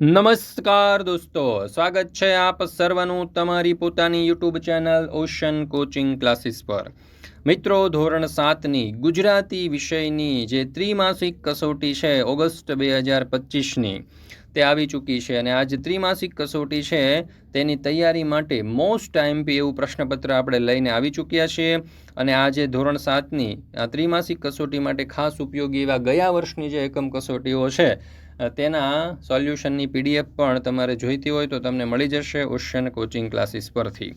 નમસ્કાર દોસ્તો, સ્વાગત છે આપ સર્વનું તમારી પોતાની YouTube channel Ocean coaching classes પર. મિત્રો, ધોરણ સાતની ગુજરાતી વિષયની જે ત્રિમાસિક કસોટી છે ઓગસ્ટ બે હજાર પચીસની, તે આવી ચૂકી છે અને આ જે ત્રિમાસિક કસોટી છે, તેની તૈયારી માટે મોસ્ટ ટાઈમપી એવું પ્રશ્નપત્ર આપણે લઈને આવી ચૂક્યા છીએ અને આ જે ધોરણ સાતની, આ ત્રિમાસિક કસોટી માટે ખાસ ઉપયોગી એવા ગયા વર્ષની જે એકમ કસોટીઓ છે તેના સોલ્યુશનની પીડીએફ પણ તમારે જોઈતી હોય તો તમને મળી જશે ઓશિયન કોચિંગ ક્લાસીસ પરથી.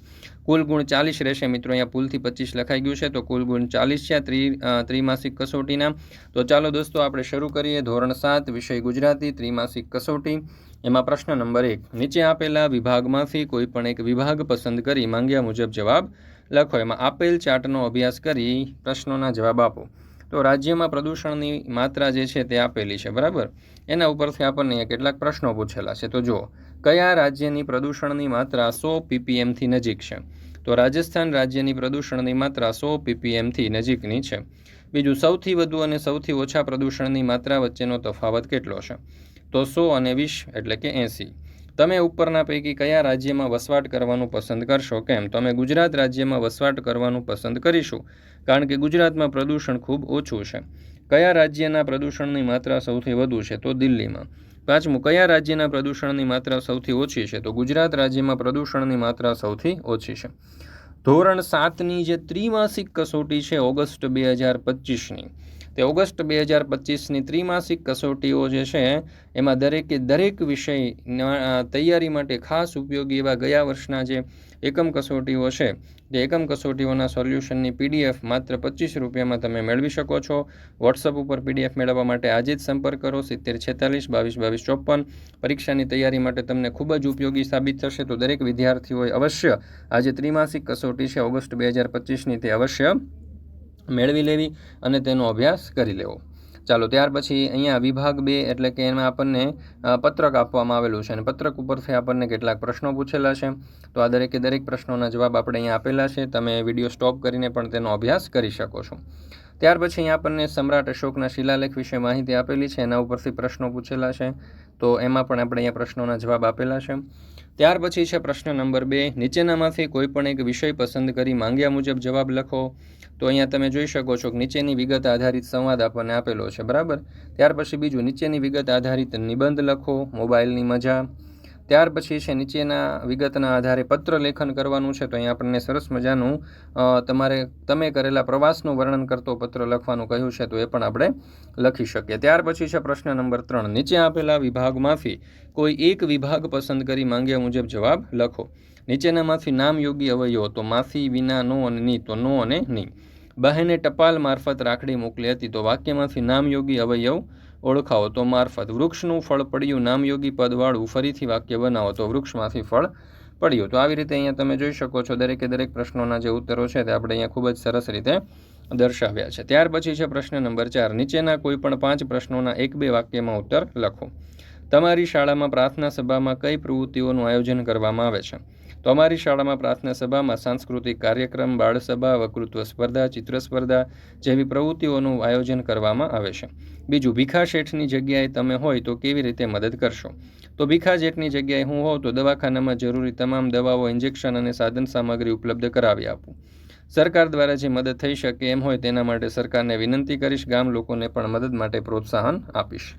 કુલ ગુણ ચાલીસ રહેશે. મિત્રો, અહીંયા પુલથી પચીસ લખાઈ ગયું છે. તો કુલ ગુણ ચાલીસ છે ત્રિ ત્રિમાસિક કસોટીના. તો ચાલો દોસ્તો, આપણે શરૂ કરીએ. ધોરણ સાત, વિષય ગુજરાતી, ત્રિમાસિક કસોટી. એમાં પ્રશ્ન નંબર એક. નીચે આપેલા વિભાગમાંથી કોઈ પણ એક વિભાગ પસંદ કરી માંગ્યા મુજબ જવાબ લખો. એમાં આપેલ ચાર્ટનો અભ્યાસ કરી પ્રશ્નોના જવાબ આપો. તો રાજ્યમાં પ્રદૂષણની માત્રા જે છે તે આપેલી છે, બરાબર? એના ઉપરથી આપણને કેટલાક પ્રશ્નો પૂછેલા છે. તો જુઓ, કયા રાજ્યની પ્રદૂષણની માત્રા સો પીપીએમથી નજીક છે? તો રાજસ્થાન રાજ્યની પ્રદૂષણની માત્રા સો પીપીએમથી નજીકની છે. બીજું, સૌથી વધુ અને સૌથી ઓછા પ્રદૂષણની માત્રા વચ્ચેનો તફાવત કેટલો છે? તો સો અને વીસ, એટલે કે એંસી. તમે ઉપરના પૈકી કયા રાજ્યમાં વસવાટ કરવાનું પસંદ કરશો? કેમ? તો અમે ગુજરાત રાજ્યમાં વસવાટ કરવાનું પસંદ કરીશું, કારણ કે ગુજરાતમાં પ્રદૂષણ ખૂબ ઓછું છે. કયા રાજ્યના પ્રદૂષણની માત્રા સૌથી વધુ છે? તો દિલ્હીમાં. પાંચમું, કયા રાજ્યના પ્રદૂષણની માત્રા સૌથી ઓછી છે? તો ગુજરાત રાજ્યમાં પ્રદૂષણની માત્રા સૌથી ઓછી છે. ધોરણ સાતની જે ત્રિમાસિક કસોટી છે, ઓગસ્ટ બે હજાર પચીસની તે ઓગસ્ટ બે હજાર પચીસની ત્રિમાસિક કસોટીઓ જે છે, એમાં દરેકે દરેક વિષય તૈયારી માટે ખાસ ઉપયોગી એવા ગયા વર્ષના જે એકમ કસોટીઓ છે, તે એકમ કસોટીઓના સોલ્યુશનની પીડીએફ માત્ર પચીસ રૂપિયામાં તમે મેળવી શકો છો. વોટ્સઅપ ઉપર પીડીએફ મેળવવા માટે આજે જ સંપર્ક કરો. સિત્તેર, છેતાલીસ, બાવીસ બાવીસ, ચોપન. પરીક્ષાની તૈયારી માટે તમને ખૂબ જ ઉપયોગી સાબિત થશે તો દરેક વિદ્યાર્થીઓએ અવશ્ય આજે ત્રિમાસિક કસોટી છે, ઓગસ્ટ બે હજાર પચીસની. તે અવશ્ય મેળવી લેવી અને તેનો અભ્યાસ કરી લેવો. ચાલો, ત્યાર પછી અહીંયા વિભાગ બે એટલે કે એમાં આપણને પત્રક આપવામાં આવેલું છે અને પત્રક ઉપરથી આપણને કેટલાક પ્રશ્નો પૂછેલા છે. તો આ દરેકે દરેક પ્રશ્નોના જવાબ આપણે અહીંયા આપેલા છે. તમે વીડિયો સ્ટોપ કરીને પણ તેનો અભ્યાસ કરી શકો છો. ત્યાર પછી અહીંયા આપણને સમ્રાટ અશોકના શિલાલેખ વિશે માહિતી આપેલી છે. એના ઉપરથી પ્રશ્નો પૂછેલા છે. તો એમાં પણ આપણે અહીંયા પ્રશ્નોના જવાબ આપેલા છે. ત્યાર પછી છે પ્રશ્ન નંબર બે. નીચેનામાંથી કોઈ પણ એક વિષય પસંદ કરી માંગ્યા મુજબ જવાબ લખો. તો અહીંયા તમે જોઈ શકો છો કે નીચેની વિગત આધારિત સંવાદ આપણને આપેલો છે. બરાબર? ત્યાર પછી બીજું, નીચેની વિગત આધારિત નિબંધ લખો. મોબાઈલની મજા. ત્યાર પછી છે નીચેના વિગતના આધારે પત્ર લેખન કરવાનું છે, તો અહીંયા આપણને સરસ મજાનું તમારે, તમે કરેલા પ્રવાસનું વર્ણન કરતો પત્ર લખવાનું કહ્યું છે, તો એ પણ આપણે લખી શકીએ. ત્યાર પછી છે પ્રશ્ન નંબર ત્રણ. નીચે આપેલા વિભાગમાંથી કોઈ એક વિભાગ પસંદ કરી માંગ્યા મુજબ જવાબ લખો. નીચેનામાંથી નામ યોગી અવયવો, તો માફી વિના નો અને ની, તો નો અને ની. બહેને ટપાલ મારફત રાખડી મોકલી હતી, તો વાક્યમાંથી નામયોગી અવયવ ઓળખાવો તો મારફત વૃક્ષનું ફળ પડ્યું નામયોગી પદવાળું ફરીથી વાક્ય બનાવો તો વૃક્ષમાંથી ફળ પડ્યું. તો આવી રીતે અહીંયા તમે જોઈ શકો છો દરેકે દરેક પ્રશ્નોના જે ઉત્તરો છે તે આપણે અહીંયા ખૂબ જ સરસ રીતે દર્શાવ્યા છે. ત્યાર પછી છે પ્રશ્ન નંબર ચાર. નીચેના કોઈ પણ પાંચ પ્રશ્નોના એક બે વાક્યમાં ઉત્તર લખો. તમારી શાળામાં પ્રાર્થના સભામાં કઈ પ્રવૃત્તિઓનું આયોજન કરવામાં આવે છે? તો અમારી શાળામાં પ્રાર્થના સભામાં સાંસ્કૃતિક કાર્યક્રમ, બાળસભા, વકૃત્વ સ્પર્ધા, ચિત્ર સ્પર્ધા જેવી પ્રવૃત્તિઓનું આયોજન કરવામાં આવે છે. બીજું, ભીખા શેઠની જગ્યાએ તમે હોય તો કેવી રીતે મદદ કરશો? તો ભીખા શેઠની જગ્યાએ હું હોઉં તો દવાખાનામાં જરૂરી તમામ દવાઓ, ઇન્જેક્શન અને સાધન સામગ્રી ઉપલબ્ધ કરાવી આપું. સરકાર દ્વારા જે મદદ થઈ શકે એમ હોય તેના માટે સરકારને વિનંતી કરીશ, ગામ લોકોને પણ મદદ માટે પ્રોત્સાહન આપીશ.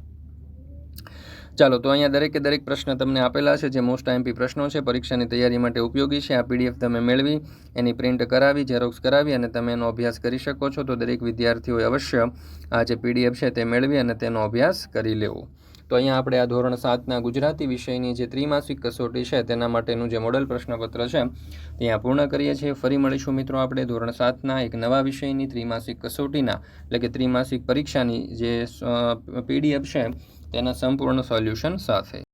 ચાલો, તો અહીંયા દરેકે દરેક પ્રશ્ન તમને આપેલા છે, જે મોસ્ટ આઈએમપી પ્રશ્નો છે, પરીક્ષાની તૈયારી માટે ઉપયોગી છે. આ પીડીએફ તમે મેળવી, એની પ્રિન્ટ કરાવી ઝેરોક્સ કરાવી અને તમે એનો અભ્યાસ કરી શકો છો. તો દરેક વિદ્યાર્થીઓએ અવશ્ય આ જે પીડીએફ છે તે મેળવી અને તેનો અભ્યાસ કરી લેવો. તો અહીંયા આપણે આ ધોરણ સાતના ગુજરાતી વિષયની જે ત્રિમાસિક કસોટી છે, તેના માટેનું જે મોડલ પ્રશ્નપત્ર છે, ત્યાં પૂર્ણ કરીએ છીએ. ફરી મળીશું મિત્રો આપણે ધોરણ સાતના એક નવા વિષયની ત્રિમાસિક કસોટીના, એટલે કે ત્રિમાસિક પરીક્ષાની જે પીડીએફ છે તેના સંપૂર્ણ સોલ્યુશન સાથે.